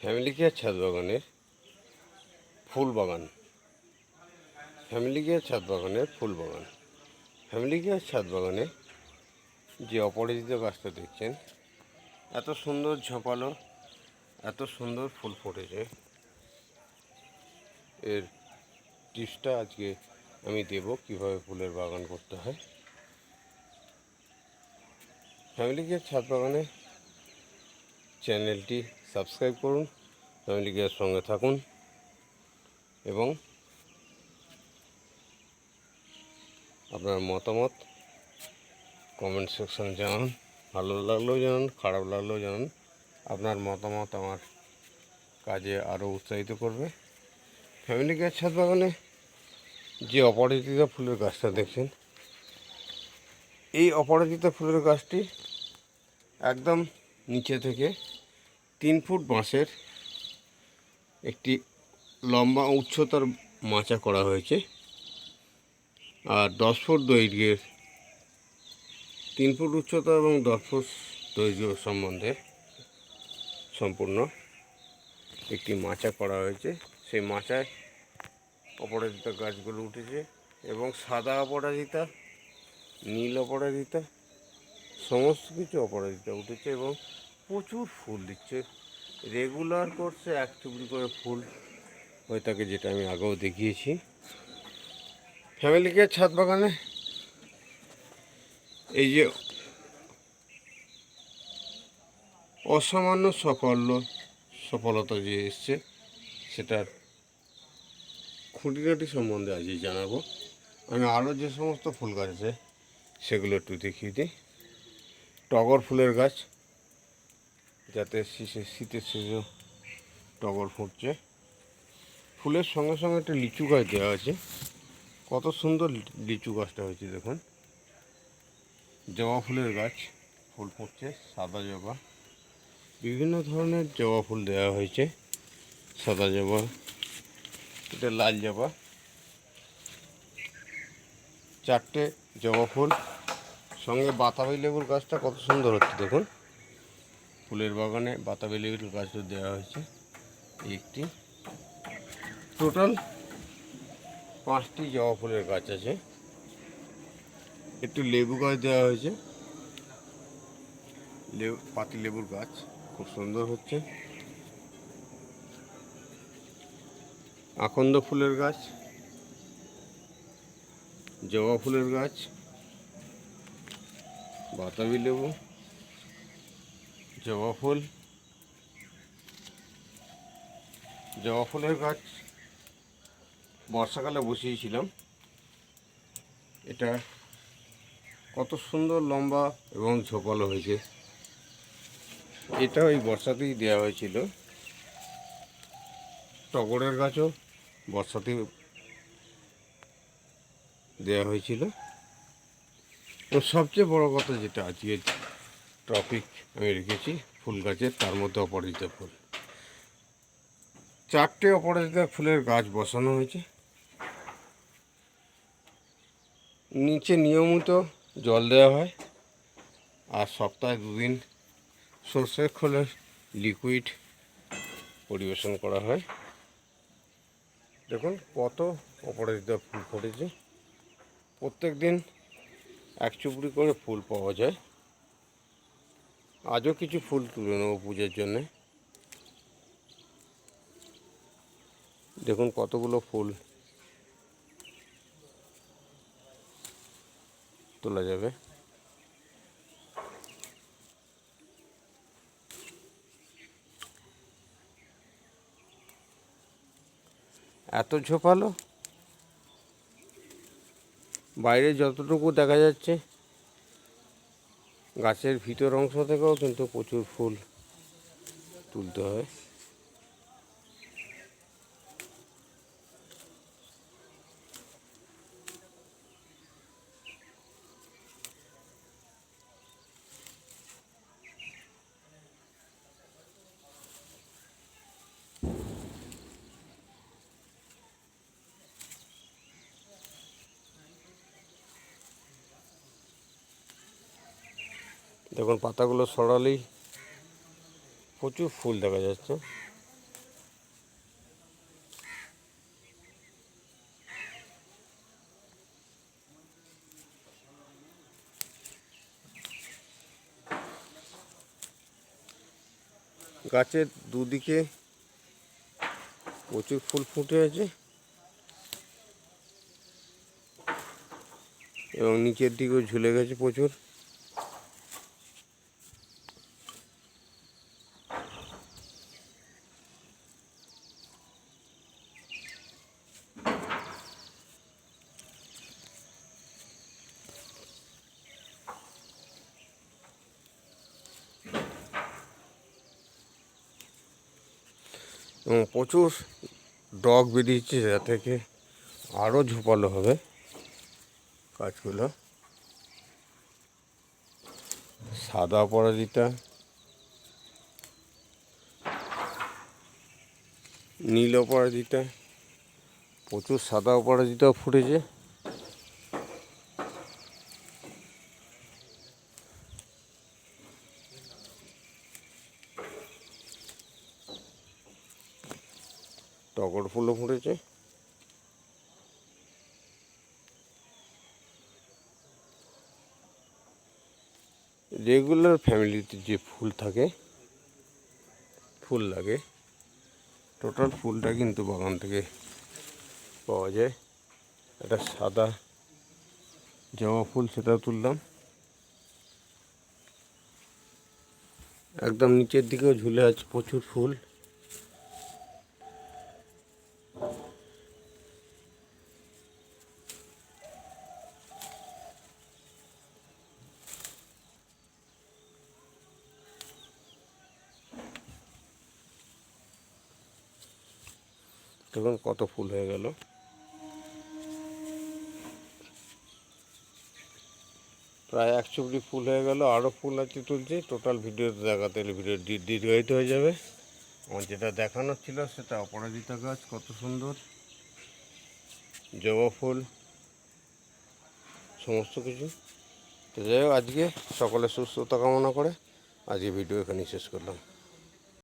Family care ছাদ বাগানের ফুল বাগান। ফ্যামিলি কেয়ার ছাদ বাগানের ফুল বাগান। ফ্যামিলি কেয়ার ছাদ বাগানে যে অপরাজিত গাছটা দেখছেন, এত সুন্দর ঝাঁপালো, এত সুন্দর ফুল ফুটেছে। এর টিপসটা আজকে আমি দেব কীভাবে ফুলের বাগান করতে হয়। ফ্যামিলি কেয়ার ছাদ বাগানে চ্যানেলটি সাবস্ক্রাইব করুন ফ্যামিলি কেয়ার সঙ্গে থাকুন এবং আপনার মতামত কমেন্ট সেকশনে জানান, ভালো লাগলেও জানান, খারাপ লাগলেও জানান। আপনার মতামত আমার কাজে আরও উৎসাহিত করবে। ফ্যামিলি কেয়ার ছাদ বাগানে যে অপরাজিতা ফুলের গাছটা দেখছেন, এই অপরাজিতা ফুলের গাছটি একদম নিচে থেকে ফুট বাঁশের একটি লম্বা উচ্চতার মাচা করা হয়েছে আর দশ ফুট দৈর্ঘ্যের তিন ফুট উচ্চতা এবং দশ ফুট দৈর্ঘ্য সম্বন্ধে সম্পূর্ণ একটি মাচা করা হয়েছে। সেই মাচায় অপরাজিতা গাছগুলো উঠেছে এবং সাদা অপরাজিতা, নীল অপরাজিতা, সমস্ত কিছু অপরাজিতা উঠেছে এবং প্রচুর ফুল দিচ্ছে। রেগুলার করছে, এক চুবড়ি করে ফুল। হয়ে থাকে যেটা আমি আগেও দেখিয়েছি। ফ্যামিলিকে ছাদ বাগানে। এই যে অসামান্য সাফল্য, সফলতা যে এসছে, সেটার খুঁটিনাটি সম্বন্ধে আজই জানাব। আমি আরও যে সমস্ত ফুল গাছ আছে, সেগুলো একটু দেখিয়ে দিই। টগর ফুলের গাছ যাতে শীষে শীতের সিজনে টগর ফুটছে। ফুলের সঙ্গে সঙ্গে একটা লিচু গাছ দেওয়া আছে। কত সুন্দর লিচু গাছটা হয়েছে দেখুন। জবা ফুলের গাছ, ফুল ফুটছে, সাদা জবা। বিভিন্ন ধরনের জবা ফুল দেওয়া হয়েছে। সাদা জবা, এটা লাল জবা। চারটে জবা ফুল। সঙ্গে বাতাবি লেবুর গাছটা কত সুন্দর হচ্ছে দেখুন। ফুলের বাগানে বাতাবি লেবুর গাছও দেওয়া হয়েছে। একটি। টোটাল পাঁচটি জবা ফুলের গাছ আছে। একটু লেবু গাছ দেওয়া হয়েছে। লেবু, পাতি লেবুর গাছ খুব সুন্দর হচ্ছে। আকন্দ ফুলের গাছ। জবা ফুলের গাছ। বাতাবি লেবু। জবা ফুল। জবা ফুলের গাছ বর্ষাকালে বসিয়েছিলাম। এটা কত সুন্দর লম্বা এবং ঝোপালো হয়েছে। এটা ওই বর্ষাতেই দেওয়া হয়েছিল। টগরের গাছও বর্ষাতে দেওয়া হয়েছিল। তো সবচেয়ে বড় কথা যেটা আজকে টপিক আমি রেখেছি, ফুল গাছের, তার মধ্যে অপরাজিতা ফুল। চারটে অপরাজিতা ফুলের গাছ বসানো হয়েছে। নিচে নিয়মিত জল দেওয়া হয়। আর সপ্তাহে দুদিন সর্ষের খোলের লিকুইড পরিবেশন করা হয়। দেখুন কত অপরাজিতা ফুল ফুটেছে। প্রত্যেক দিন এক চুপড়ি করে ফুল পাওয়া যায়। আজও কিছু ফুল তুলে নেব পুজোর জন্যে। দেখুন কতগুলো ফুল তোলা যাবে। এত ঝোপালো? বাইরে যতটুকু দেখা যাচ্ছে গাছের ভিতর অংশ থেকেও কিন্তু প্রচুর ফুল তুলতে হয়। দেখুন, পাতাগুলো সরালেই প্রচুর ফুল দেখা যাচ্ছে। গাছের দুদিকে প্রচুর ফুল ফুটে আছে এবং নিচের দিকেও ঝুলে গেছে প্রচুর। এবং প্রচুর ডগ বেরিয়েছে যা থেকে আরও ঝোপালো হবে গাছগুলো। সাদা পরাজিতা। নীল অপরাজিতা প্রচুর সাদা অপরাজিতাও ফুটেছে টগর ফুলও ফুটেছে রেগুলার ফ্যামিলিতে যে ফুল থাকে, ফুল লাগে টোটাল ফুলটা কিন্তু বাগান থেকে পাওয়া যায়। একটা সাদা জামা ফুল সেটা তুললাম। একদম নিচের দিকেও ঝুলে আছে প্রচুর ফুল। দেখুন কত ফুল হয়ে গেল। প্রায় এক চুবড়ি ফুল হয়ে গেল, আরও ফুল আছে তুলছি। টোটাল ভিডিওতে দেখাতে ভিডিও দীর্ঘায়িত হয়ে যাবে। আমার যেটা দেখানোর ছিল সেটা অপরাজিতা গাছ, কত সুন্দর। জবা ফুল, সমস্ত কিছু। তো যাই হোক, আজকে সকলে সুস্থতা কামনা করে আজকে ভিডিও এখানেই শেষ করলাম।